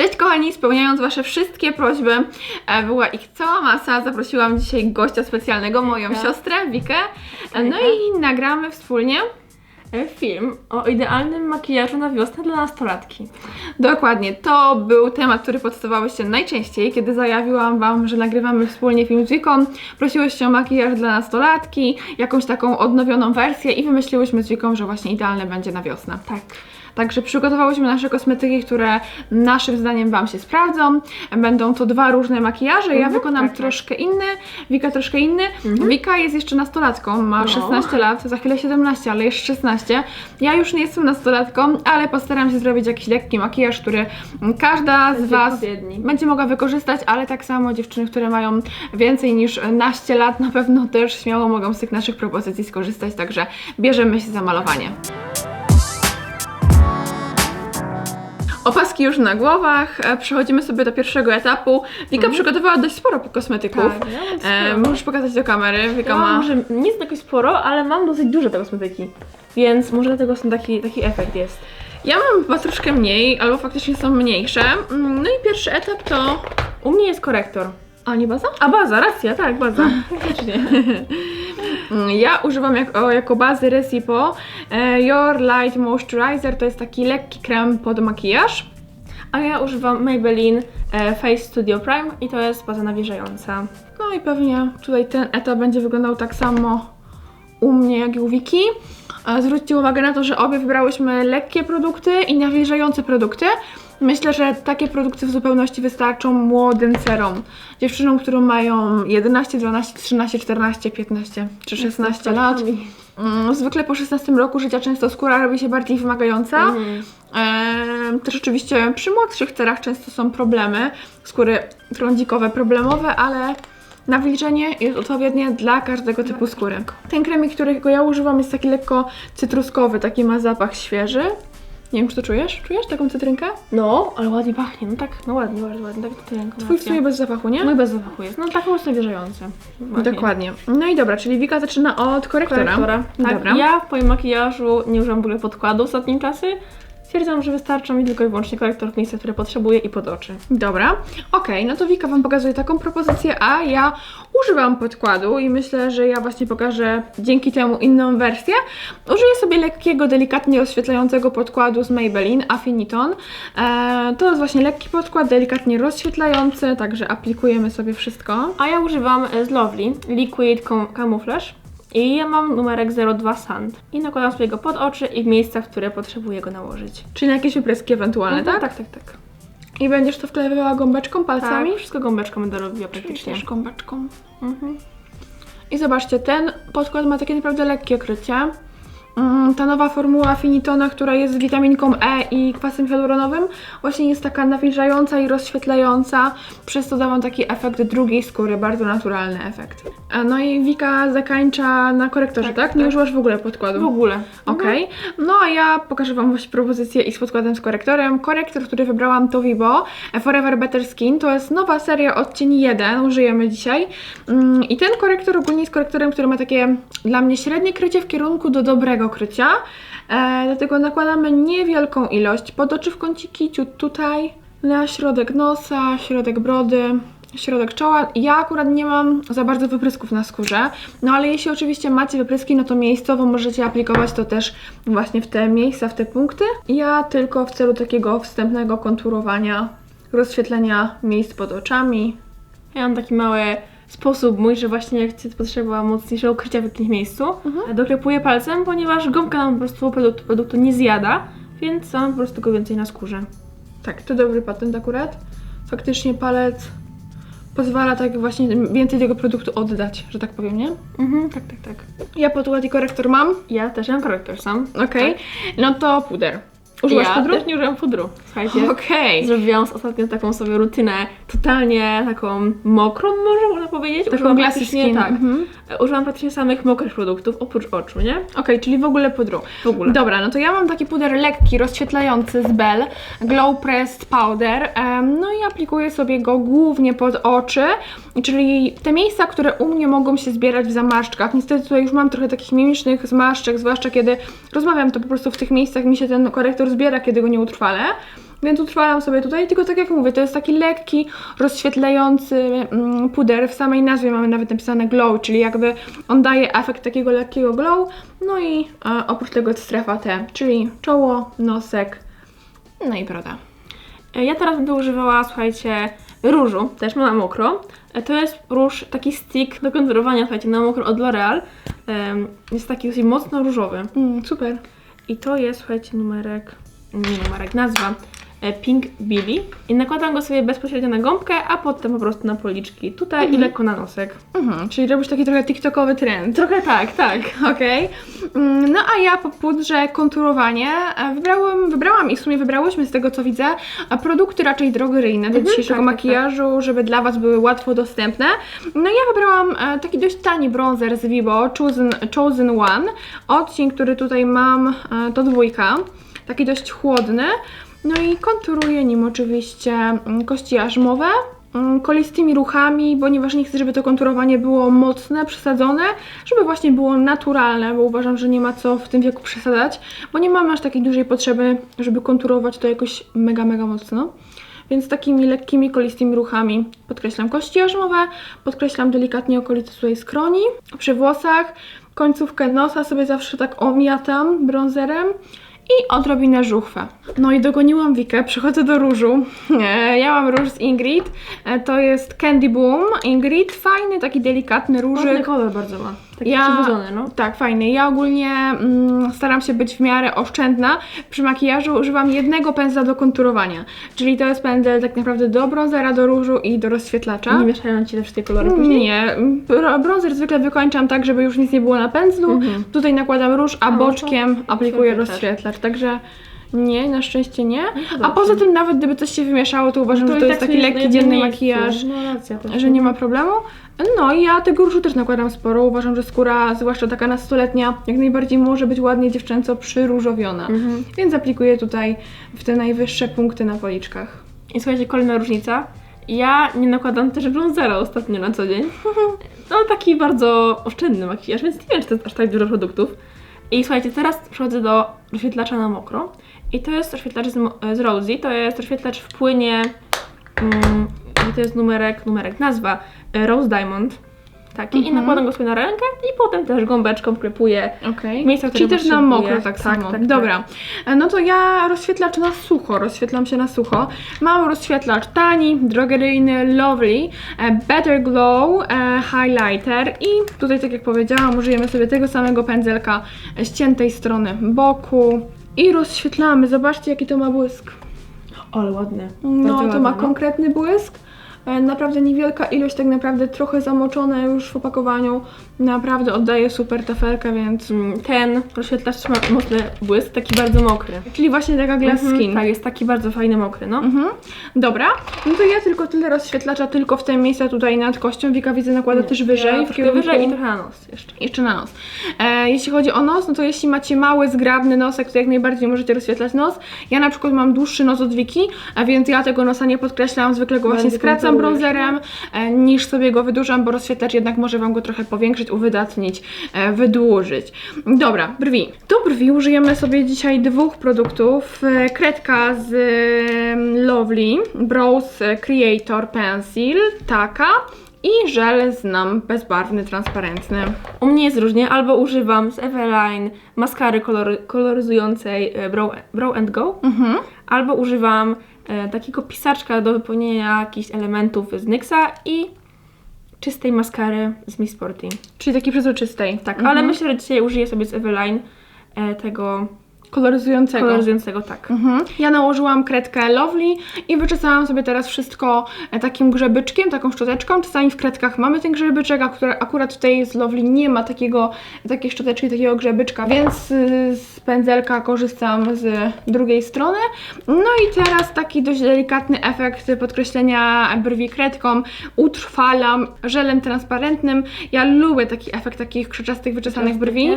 Cześć kochani, spełniając Wasze wszystkie prośby, e, była ich cała masa. Zaprosiłam dzisiaj gościa specjalnego, moją Hejka. siostrę Wikę. E, No i nagramy wspólnie. E, Film o idealnym makijażu na wiosnę dla nastolatki. Dokładnie, to był temat, który podstawałyście najczęściej, kiedy zajawiłam Wam, że nagrywamy wspólnie film z Wiką. Prosiłyście o makijaż dla nastolatki, jakąś taką odnowioną wersję i wymyśliłyśmy z Wiką, że właśnie idealne będzie na wiosnę. Tak. Także przygotowałyśmy nasze kosmetyki, które naszym zdaniem Wam się sprawdzą. Będą to dwa różne makijaże. Ja Mhm, wykonam tak, tak. troszkę inny, Wika troszkę inny. Wika jest jeszcze nastolatką, ma No. 16 lat, za chwilę 17, ale jeszcze 16. Ja już nie jestem nastolatką, ale postaram się zrobić jakiś lekki makijaż, który każda z Was odpowiedni. będzie mogła wykorzystać, ale tak samo dziewczyny, które mają więcej niż naście lat, na pewno też śmiało mogą z tych naszych propozycji skorzystać, także bierzemy się za malowanie. Opaski już na głowach, e, przechodzimy sobie do pierwszego etapu. Wika przygotowała dość sporo kosmetyków. Mhm. Tak, ja mam E, sporo. możesz pokazać do kamery. Wika Ja mam ma. może nie jest jakoś sporo, ale mam dosyć dużo tego kosmetyki. Więc może dlatego są taki, taki efekt jest. Ja mam chyba troszkę mniej, albo faktycznie są mniejsze. Mm, No i pierwszy etap to. U mnie jest korektor. A nie baza? A baza, racja, tak, baza. Faktycznie. Ja używam jako, jako bazy Recipo e, Your Light Moisturizer. To jest taki lekki krem pod makijaż. A ja używam Maybelline e, Face Studio Prime i to jest baza nawilżająca. No i pewnie tutaj ten etap będzie wyglądał tak samo u mnie, jak i u Wiki. E, Zwróćcie uwagę na to, że obie wybrałyśmy lekkie produkty i nawilżające produkty. Myślę, że takie produkty w zupełności wystarczą młodym cerom. Dziewczynom, które mają 11, 12, 13, 14, 15 czy 16 lat. Mm, Zwykle po 16 roku życia często skóra robi się bardziej wymagająca. Mhm. Ehm, też oczywiście przy młodszych cerach często są problemy, skóry trądzikowe problemowe, ale nawilżenie jest odpowiednie dla każdego typu skóry. Ten kremik, którego ja używam jest taki lekko cytruskowy, taki ma zapach świeży. Nie wiem, czy to czujesz? Czujesz taką cytrynkę? No, ale ładnie pachnie, no tak, no ładnie, bardzo ładnie, tak ręką. Twój w sumie bez zapachu, nie? Mój bez zapachu jest, no tak prostu nawilżający. Ładnie. Dokładnie. No i dobra, czyli Wika zaczyna od korektora. korektora. Tak, Dobra. ja w moim makijażu nie używam w ogóle podkładu ostatnim czasy. Stwierdzam, że wystarcza mi tylko i wyłącznie korektor w miejsce, które potrzebuję i pod oczy. Dobra, okej, no to Wika Wam pokazuje taką propozycję, a ja używam podkładu i myślę, że ja właśnie pokażę dzięki temu inną wersję. Użyję sobie lekkiego, delikatnie rozświetlającego podkładu z Maybelline Affiniton. Eee, to jest właśnie lekki podkład, delikatnie rozświetlający, także aplikujemy sobie wszystko. A ja używam e, z Lovely Liquid Cam- Camouflage i ja mam numerek 02 Sand. I nakładam sobie go pod oczy i w miejsca, w które potrzebuję go nałożyć. Czyli na jakieś wypryski ewentualne, Mhm, tak? Tak, tak, tak. I będziesz to wklejowała gąbeczką, palcami? Tak, wszystko gąbeczką będę robiła Czyli praktycznie. też gąbeczką. Mhm. I zobaczcie, ten podkład ma takie naprawdę lekkie krycie. Mm, Ta nowa formuła Finitona, która jest z witaminką E i kwasem hialuronowym, właśnie jest taka nawilżająca i rozświetlająca, przez to da Wam taki efekt drugiej skóry, bardzo naturalny efekt. E, No i Wika zakańcza na korektorze, tak? Tak, Nie tak. używasz w ogóle podkładu? W ogóle. Okej, no a ja pokażę Wam właśnie propozycję i z podkładem z korektorem. Korektor, który wybrałam to Vivo Forever Better Skin, to jest nowa seria odcień 1, użyjemy dzisiaj. Mm, I ten korektor ogólnie jest korektorem, który ma takie dla mnie średnie krycie w kierunku do dobrego krycia. E, dlatego nakładamy niewielką ilość pod oczy w kąciki, ciut tutaj, na środek nosa, środek brody, środek czoła. Ja akurat nie mam za bardzo wyprysków na skórze, no ale jeśli oczywiście macie wypryski, no to miejscowo możecie aplikować to też właśnie w te miejsca, w te punkty. Ja tylko w celu takiego wstępnego konturowania, rozświetlenia miejsc pod oczami. Ja mam taki mały sposób mój, że właśnie jak chcę potrzeba mocniejszego krycia w jakimś miejscu, Mhm. doklepuję palcem, ponieważ gąbka nam po prostu produktu, produktu nie zjada, więc mam po prostu go więcej na skórze. Tak, to dobry patent akurat. Faktycznie palec pozwala tak właśnie więcej tego produktu oddać, że tak powiem, nie? Mhm, tak, tak, tak. Ja podkład i korektor mam. Ja też mam korektor sam. Okej. No to puder. Używasz ja pudru? nie używam pudru. Słuchajcie, Okej. zrobiłam ostatnio taką sobie rutynę totalnie taką mokrą, może można powiedzieć. Taką praktycznie- skin. Tak. Mhm. Używam praktycznie samych mokrych produktów, oprócz oczu, nie? Okej, czyli w ogóle pudru. W ogóle. Dobra, no to ja mam taki puder lekki, rozświetlający z Bell, Glow Pressed Powder. Em, no i aplikuję sobie go głównie pod oczy, czyli te miejsca, które u mnie mogą się zbierać w zamaszczkach. Niestety tutaj już mam trochę takich mimicznych zmarszczek, zwłaszcza kiedy rozmawiam, to po prostu w tych miejscach mi się ten korektor zbiera, kiedy go nie utrwalę. Więc utrwalam sobie tutaj, tylko tak jak mówię, to jest taki lekki, rozświetlający mm, puder. W samej nazwie mamy nawet napisane glow, czyli jakby on daje efekt takiego lekkiego glow. No i e, oprócz tego strefa T, czyli czoło, nosek, no i broda. E, Ja teraz będę używała, słuchajcie, różu, też mam na mokro. E, To jest róż, taki stick do konturowania, słuchajcie, na mokro od L'Oreal. Em, Jest taki dosyć mocno różowy. Mm, super. I to jest, słuchajcie, numerek, nie numerek, nazwa Pink Bibi. I nakładam go sobie bezpośrednio na gąbkę, a potem po prostu na policzki. Tutaj i lekko na nosek. Mhm, czyli robisz taki trochę tiktokowy trend. Trochę tak, tak. Okej. Mm, No a ja po pudrze konturowanie e, wybrałam, wybrałam i w sumie wybrałyśmy z tego co widzę e, produkty raczej drogeryjne do Mhm, dzisiejszego tak, tak, makijażu, żeby dla Was były łatwo dostępne. No ja wybrałam e, taki dość tani bronzer z Vivo, Chosen, Chosen One. Odcień, który tutaj mam e, to dwójka, taki dość chłodny. No i konturuję nim oczywiście mm, kości jarzmowe mm, kolistymi ruchami, ponieważ nie chcę, żeby to konturowanie było mocne, przesadzone, żeby właśnie było naturalne, bo uważam, że nie ma co w tym wieku przesadzać, bo nie mamy aż takiej dużej potrzeby, żeby konturować to jakoś mega, mega mocno. Więc takimi lekkimi, kolistymi ruchami podkreślam kości jarzmowe, podkreślam delikatnie okolice tutaj skroni, przy włosach, końcówkę nosa sobie zawsze tak omiatam bronzerem i odrobinę żuchwę. No i dogoniłam Wikę, przechodzę do różu. E, Ja mam róż z Ingrid, E, to jest Candy Boom Ingrid, fajny, taki delikatny Ładny różyk. kolor bardzo ma. Taki Ja- no. Tak, fajny. Ja ogólnie mm, staram się być w miarę oszczędna. Przy makijażu używam jednego pędzla do konturowania. Czyli to jest pędzel tak naprawdę do bronzera, do różu i do rozświetlacza. Nie mieszają Ci te wszystkie kolory później? Nie, br- bronzer zwykle wykończam tak, żeby już nic nie było na pędzlu. Mhm. Tutaj nakładam róż, a A, no to boczkiem aplikuję rozświetlacz. Także nie, na szczęście nie. to A poza tym nawet gdyby coś się wymieszało, to uważam, że i to tak jest taki jest na lekki jednym dzienny makijaż No racja też. że nie ma problemu. No i ja tego różu też nakładam sporo. Uważam, że skóra, zwłaszcza taka nastoletnia, jak najbardziej może być ładnie dziewczęco przyróżowiona. Mhm. Więc aplikuję tutaj w te najwyższe punkty na policzkach. I słuchajcie, kolejna różnica. Ja nie nakładam też bronzera ostatnio na co dzień. No taki bardzo oszczędny makijaż, więc nie wiem, czy to jest aż tak dużo produktów. I słuchajcie, teraz przechodzę do rozświetlacza na mokro. I to jest rozświetlacz z, z Rosie. To jest rozświetlacz w płynie. Mm, to jest numerek, numerek, nazwa Rose Diamond. Taki. I Mhm. nakładam go sobie na rękę i potem też gąbeczką wklepuję. Okej. Miejsca, Czyli też na mokro tak, Tak, samo. tak, Dobra. E, No to ja rozświetlacz na sucho, rozświetlam się na sucho. Mam rozświetlacz tani, drogeryjny, lovely, e, Better Glow, e, highlighter i tutaj tak jak powiedziałam, użyjemy sobie tego samego pędzelka z ciętej strony boku i rozświetlamy. Zobaczcie jaki to ma błysk. Ale ładny. No, to ma ładny, no. konkretny błysk. E, Naprawdę niewielka ilość, tak naprawdę trochę zamoczone już w opakowaniu. Naprawdę oddaje super tafelkę, więc... Mm, Ten rozświetlacz ma mocny błysk, taki bardzo mokry. Czyli właśnie taka glass Mhm, skin. Tak, jest taki bardzo fajny, mokry, no. Mhm. Dobra, no to ja tylko tyle rozświetlacza, tylko w te miejsca tutaj nad kością. Wika widzę nakłada też wyżej. Ja w kierunku- wyżej i trochę na nos jeszcze. Jeszcze na nos. E, jeśli chodzi o nos, no to jeśli macie mały, zgrabny nosek, to jak najbardziej możecie rozświetlać nos. Ja na przykład mam dłuższy nos od Wiki, a więc ja tego nosa nie podkreślam, zwykle go właśnie skracam konturujesz, bronzerem, e, niż sobie go wydłużam, bo rozświetlacz jednak może Wam go trochę powiększyć, uwydatnić, e, wydłużyć. Dobra, brwi. Do brwi użyjemy sobie dzisiaj dwóch produktów. E, Kredka z e, Lovely Brows Creator Pencil, taka. I żel znam bezbarwny, transparentny. U mnie jest różnie, albo używam z Eveline maskary kolory, koloryzującej e, Brow, Brow and Go, Mhm. albo używam takiego pisaczka do wypełnienia jakichś elementów z NYXa i czystej maskary z Miss Sporty. Czyli takiej przezroczystej. Tak, Mhm. ale myślę, że dzisiaj użyję sobie z Eveline e, tego Koloryzującego. koloryzującego, tak. Mhm. Ja nałożyłam kredkę Lovely i wyczesałam sobie teraz wszystko e, takim grzebyczkiem, taką szczoteczką. Czasami w kredkach mamy ten grzebyczek, a akurat tutaj z Lovely nie ma takiego, takiej szczoteczki, takiego grzebyczka, więc y, z pędzelka korzystam z drugiej strony. No i teraz taki dość delikatny efekt podkreślenia brwi kredką utrwalam żelem transparentnym. Ja lubię taki efekt takich krzyczastych, wyczesanych brwi,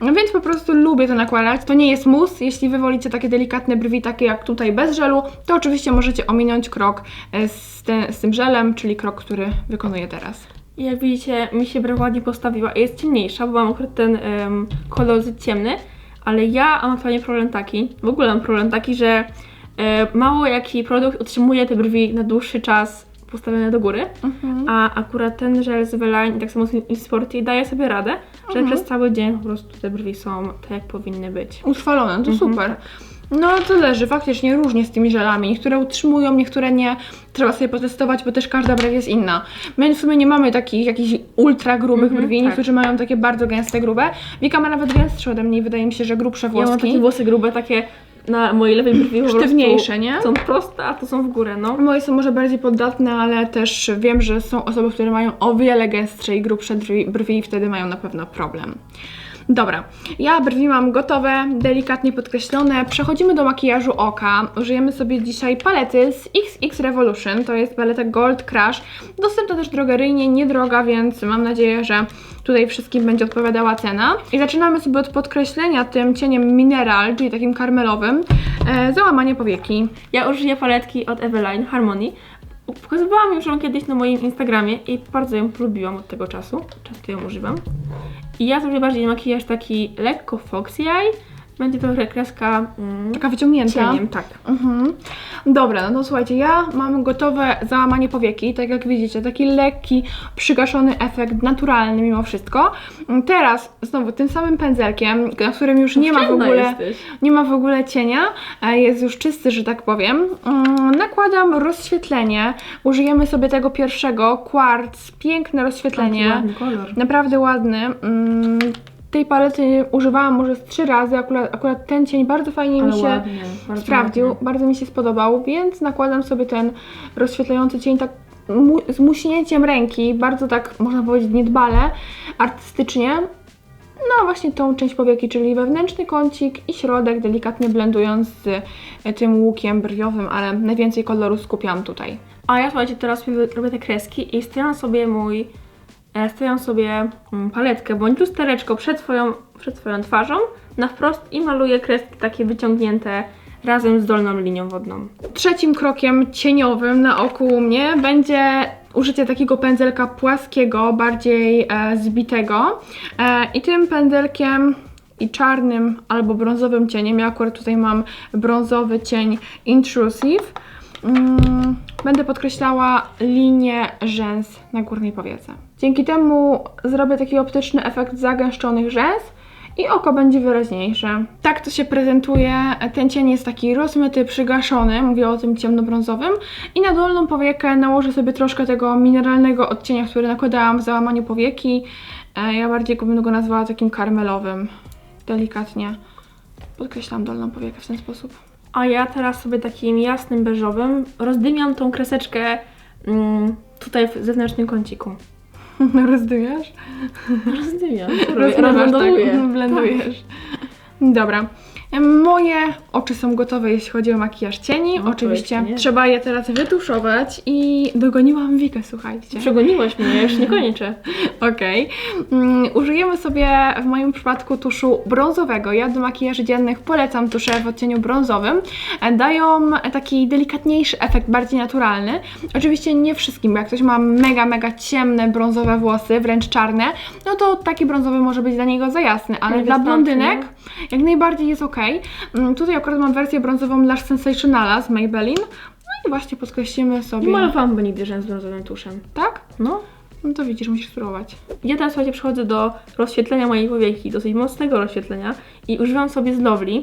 więc po prostu lubię to nakładać. To nie jest Jeśli wy wolicie takie delikatne brwi, takie jak tutaj bez żelu, to oczywiście możecie ominąć krok e, z, te, z tym żelem, czyli krok, który wykonuję teraz. I jak widzicie, mi się brew ładnie postawiła i jest ciemniejsza, bo mam akurat ten em, kolor ciemny, ale ja mam aktualnie problem taki, w ogóle mam problem taki, że e, mało jaki produkt utrzymuje te brwi na dłuższy czas postawione do góry, Mhm. a akurat ten żel z Eveline i tak samo z Insporti daje sobie radę, że Mhm. przez cały dzień po prostu te brwi są tak, jak powinny być. Utrwalone, to Mhm. super. No to leży, faktycznie różnie z tymi żelami. Niektóre utrzymują, niektóre nie. Trzeba sobie potestować, bo też każda brew jest inna. My w sumie nie mamy takich jakichś ultra grubych Mhm, brwi, tak. niektórzy mają takie bardzo gęste, grube. Wika ma nawet gęstsze ode mnie i wydaje mi się, że grubsze Ja mam włoski. takie włosy grube, takie na mojej lewej brwi po Sztywniejsze, nie? są proste, a to są w górę, no. Moje są może bardziej poddatne, ale też wiem, że są osoby, które mają o wiele gęstsze i grubsze brwi, brwi i wtedy mają na pewno problem. Dobra, ja brwi mam gotowe, delikatnie podkreślone. Przechodzimy do makijażu oka. Użyjemy sobie dzisiaj palety z XX Revolution. To jest paleta Gold Crush. Dostępna też drogeryjnie, niedroga, więc mam nadzieję, że tutaj wszystkim będzie odpowiadała cena. I zaczynamy sobie od podkreślenia tym cieniem Mineral, czyli takim karmelowym, e, załamanie powieki. Ja użyję paletki od Eveline Harmony. Pokazywałam już ją kiedyś na moim Instagramie i bardzo ją polubiłam od tego czasu. Często ją używam. I ja zrobię bardziej makijaż taki lekko foxy eye. Będzie to kreska mm, Taka wyciągnięta. cieniem, tak. Mhm. Dobra, no to słuchajcie, ja mam gotowe załamanie powieki, tak jak widzicie, taki lekki, przygaszony efekt, naturalny mimo wszystko. Teraz znowu tym samym pędzelkiem, na którym już nie ma w ogóle, jesteś. nie ma w ogóle cienia, e, jest już czysty, że tak powiem. Mm, Nakładam rozświetlenie, użyjemy sobie tego pierwszego, Quartz, piękne Taki rozświetlenie. ładny kolor. Naprawdę ładny. Mm, Tej palety używałam może z trzy razy, akurat, akurat ten cień bardzo fajnie mi Ale się ładny, bardzo sprawdził, ładny. bardzo mi się spodobał, więc nakładam sobie ten rozświetlający cień tak mu- z muśnięciem ręki, bardzo tak można powiedzieć niedbale, artystycznie. No właśnie tą część powieki, czyli wewnętrzny kącik i środek, delikatnie blendując z e, tym łukiem brwiowym, ale najwięcej koloru skupiam tutaj. A ja słuchajcie, teraz robię, te kreski i stawiam sobie mój, stawiam sobie mm, paletkę bądź lustereczko przed twoją, przed twoją twarzą na wprost i maluję kreski takie wyciągnięte razem z dolną linią wodną. Trzecim krokiem cieniowym na oku u mnie będzie użycie takiego pędzelka płaskiego, bardziej e, zbitego. E, I tym pędzelkiem i czarnym albo brązowym cieniem, ja akurat tutaj mam brązowy cień Intrusive, mm, będę podkreślała linię rzęs na górnej powiece. Dzięki temu zrobię taki optyczny efekt zagęszczonych rzęs i oko będzie wyraźniejsze. Tak to się prezentuje. Ten cień jest taki rozmyty, przygaszony, mówię o tym ciemnobrązowym. I na dolną powiekę nałożę sobie troszkę tego mineralnego odcienia, który nakładałam w załamaniu powieki. E, Ja bardziej bym go nazwała takim karmelowym. Delikatnie podkreślam dolną powiekę w ten sposób. A ja teraz sobie takim jasnym beżowym rozdymiam tą kreseczkę mm, tutaj w zewnętrznym kąciku. Rozdymiasz? Rozdymiam. Rozmywasz, tak? Blendujesz. Dobra. Moje oczy są gotowe, jeśli chodzi o makijaż cieni. No, Oczywiście nie. trzeba je teraz wytuszować i dogoniłam Wikę, słuchajcie. Przegoniłaś mnie, ja już nie kończę. Okej. Mm, Użyjemy sobie w moim przypadku tuszu brązowego. Ja do makijaży dziennych polecam tusze w odcieniu brązowym. Dają taki delikatniejszy efekt, bardziej naturalny. Oczywiście nie wszystkim, bo jak ktoś ma mega, mega ciemne brązowe włosy, wręcz czarne, no to taki brązowy może być dla niego za jasny, ale dla blondynek jak najbardziej jest ok. Tutaj akurat mam wersję brązową Lash Sensationala z Maybelline. No i właśnie podkreślimy sobie. Nie malowałam nigdy rzęs brązowym tuszem. Tak? No. No to widzisz, musisz spróbować. Ja teraz słuchajcie, przechodzę do rozświetlenia mojej powieki, dosyć mocnego rozświetlenia i używam sobie z Lovely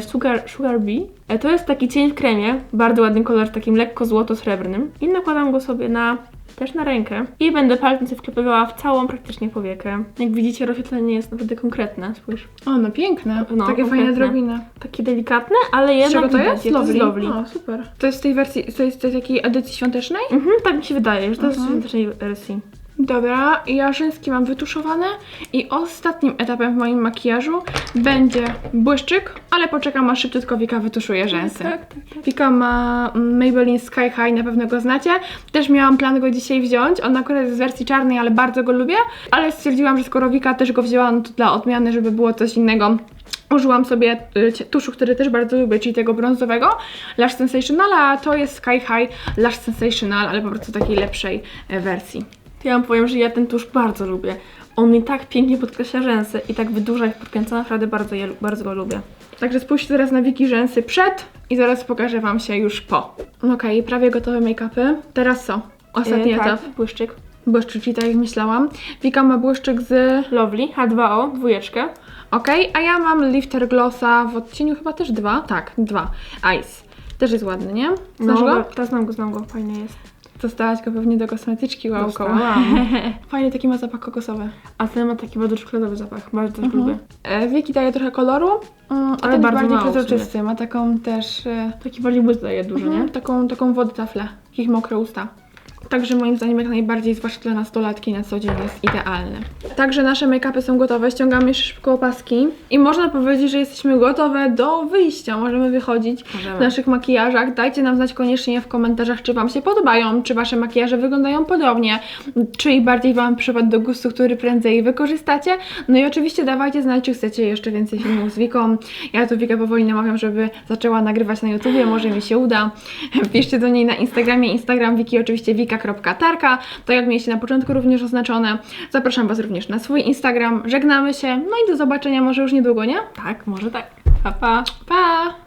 Sugar, Sugar Bee. E, to jest taki cień w kremie, bardzo ładny kolor, takim lekko złoto-srebrnym i nakładam go sobie na też na rękę i będę palcem sobie wklepywała w całą praktycznie powiekę. Jak widzicie, rozświetlenie jest naprawdę konkretne, spójrz. O, no piękne. No, Takie konkretne. fajne drobiny. Takie delikatne, ale Z jednak czego to widać, jest? je, To jest Lovely. O, super. To jest z tej wersji, to jest z tej takiej edycji świątecznej? Mhm, tak mi się wydaje, że to jest Mhm. w tej wersji. Dobra, ja rzęski mam wytuszowane i ostatnim etapem w moim makijażu będzie błyszczyk, ale poczekam aż szybciutko Wika wytuszuje rzęsy. Tak, tak, tak. Wika ma mm, Maybelline Sky High, na pewno go znacie. Też miałam plan go dzisiaj wziąć. On akurat jest z wersji czarnej, ale bardzo go lubię. Ale stwierdziłam, że skoro Wika też go wzięła, no to dla odmiany, żeby było coś innego. Użyłam sobie y, tuszu, który też bardzo lubię, czyli tego brązowego Lash Sensational, a to jest Sky High Lash Sensational, ale po prostu takiej lepszej e, wersji. To ja wam powiem, że ja ten tusz bardzo lubię. On mi tak pięknie podkreśla rzęsy i tak wydłuża ich podkręca, naprawdę bardzo, je, bardzo go lubię. Także spójrzcie teraz na Wiki rzęsy przed i zaraz pokażę Wam się już po. Okej, prawie gotowe make-upy. Teraz co? Ostatni etap. Tak, błyszczyk. Błyszczyk, czyli tak jak myślałam. Wika ma błyszczyk z... Lovely, H2O, dwójeczkę. Okej, a ja mam lifter glossa w odcieniu chyba też dwa. Tak, dwa. Ice. Też jest ładny, nie? Znasz no, go? Teraz znam go, znam go, fajny jest. Dostałaś go pewnie do kosmetyczki, wow, Dostałam. Fajny taki ma zapach kokosowy. A ten ma taki bardzo czekoladowy zapach, bardzo też Mhm. lubię. E, Wiki daje trochę koloru, mm, a Ale ten bardzo bardziej mało w przezroczysty. Ma taką też... E, Taki bardziej błysk daje dużo, mhm, nie? taką, taką wodę tafle. Jakieś mokre usta. Także moim zdaniem jak najbardziej, zwłaszcza dla nastolatki na co dzień jest idealny. Także nasze make-upy są gotowe, ściągamy jeszcze szybko opaski i można powiedzieć, że jesteśmy gotowe do wyjścia. Możemy wychodzić Możemy. w naszych makijażach. Dajcie nam znać koniecznie w komentarzach, czy Wam się podobają, czy Wasze makijaże wyglądają podobnie, czy ich bardziej Wam przypadł do gustu, który prędzej wykorzystacie. No i oczywiście dawajcie znać, czy chcecie jeszcze więcej filmów z Wiką. Ja tu Wikę powoli namawiam, żeby zaczęła nagrywać na YouTubie, może mi się uda. Piszcie do niej na Instagramie, Instagram Wiki oczywiście wika.tarka, tak jak mieliście na początku również oznaczone. Zapraszam Was również na swój Instagram, żegnamy się, no i do zobaczenia może już niedługo, nie? Tak, może tak. Pa, pa. Pa!